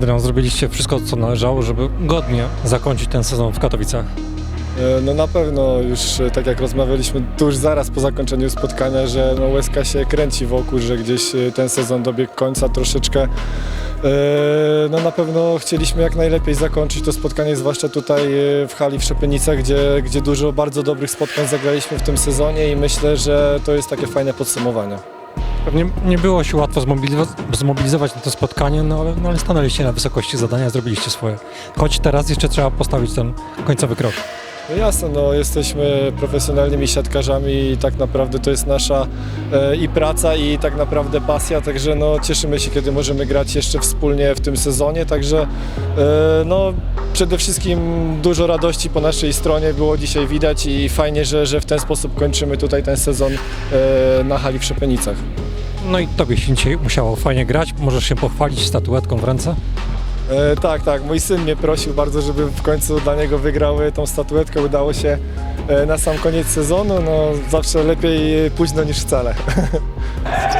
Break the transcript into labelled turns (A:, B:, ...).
A: Adrian, zrobiliście wszystko, co należało, żeby godnie zakończyć ten sezon w Katowicach.
B: E, No na pewno już e, tak jak rozmawialiśmy tuż zaraz po zakończeniu spotkania, że no łezka się kręci wokół, że gdzieś e, ten sezon dobiegł końca troszeczkę. No na pewno chcieliśmy jak najlepiej zakończyć to spotkanie, zwłaszcza tutaj w hali w Szepenicach, gdzie, gdzie dużo bardzo dobrych spotkań zagraliśmy w tym sezonie i myślę, że to jest takie fajne podsumowanie.
A: Pewnie nie było się łatwo zmobilizować, na to spotkanie, no ale, no ale stanęliście na wysokości zadania, zrobiliście swoje. Choć teraz jeszcze trzeba postawić ten końcowy krok.
B: No jasne, no jesteśmy profesjonalnymi siatkarzami i tak naprawdę to jest nasza e, i praca i tak naprawdę pasja, także no cieszymy się, kiedy możemy grać jeszcze wspólnie w tym sezonie, także e, no przede wszystkim dużo radości po naszej stronie było dzisiaj widać i fajnie, że, że w ten sposób kończymy tutaj ten sezon e, na hali w Szepenicach.
A: No i tobie się dzisiaj musiało fajnie grać, możesz się pochwalić statuetką w ręce.
B: E, tak, tak, mój syn mnie prosił bardzo, żeby w końcu dla niego wygrały tą statuetkę, udało się e, na sam koniec sezonu, no zawsze lepiej późno niż wcale.